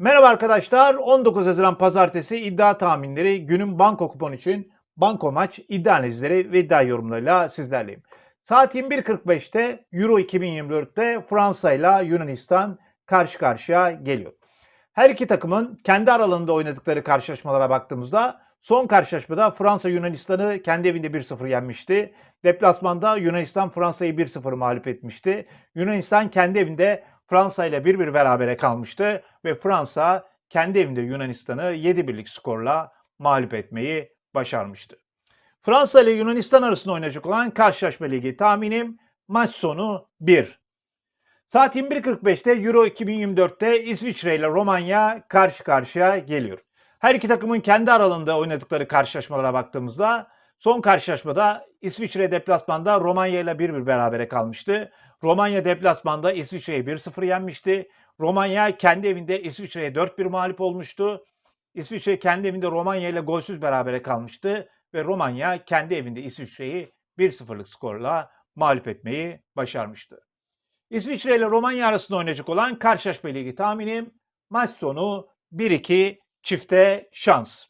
Merhaba arkadaşlar. 19 Haziran Pazartesi iddia tahminleri günün banko kupon için banko maç iddia analizleri ve iddia yorumlarıyla sizlerleyim. Saat 21.45'te Euro 2024'te Fransa ile Yunanistan karşı karşıya geliyor. Her iki takımın kendi aralarında oynadıkları karşılaşmalara baktığımızda son karşılaşmada Fransa Yunanistan'ı kendi evinde 1-0 yenmişti. Deplasmanda Yunanistan Fransa'yı 1-0 mağlup etmişti. Yunanistan kendi evinde Fransa ile 1-1 berabere kalmıştı ve Fransa kendi evinde Yunanistan'ı 7-1'lik skorla mağlup etmeyi başarmıştı. Fransa ile Yunanistan arasında oynayacak olan karşılaşma ligi tahminim maç sonu 1. Saat 21.45'te Euro 2024'te İsviçre ile Romanya karşı karşıya geliyor. Her iki takımın kendi aralarında oynadıkları karşılaşmalara baktığımızda son karşılaşmada İsviçre deplasmanda Romanya ile 1-1 berabere kalmıştı. Romanya deplasmanda İsviçre'yi 1-0 yenmişti. Romanya kendi evinde İsviçre'ye 4-1 mağlup olmuştu. İsviçre kendi evinde Romanya ile golsüz berabere kalmıştı ve Romanya kendi evinde İsviçre'yi 1-0'lık skorla mağlup etmeyi başarmıştı. İsviçre ile Romanya arasında oynayacak olan karşılaşma ligi tahminim maç sonu 1-2 çifte şans.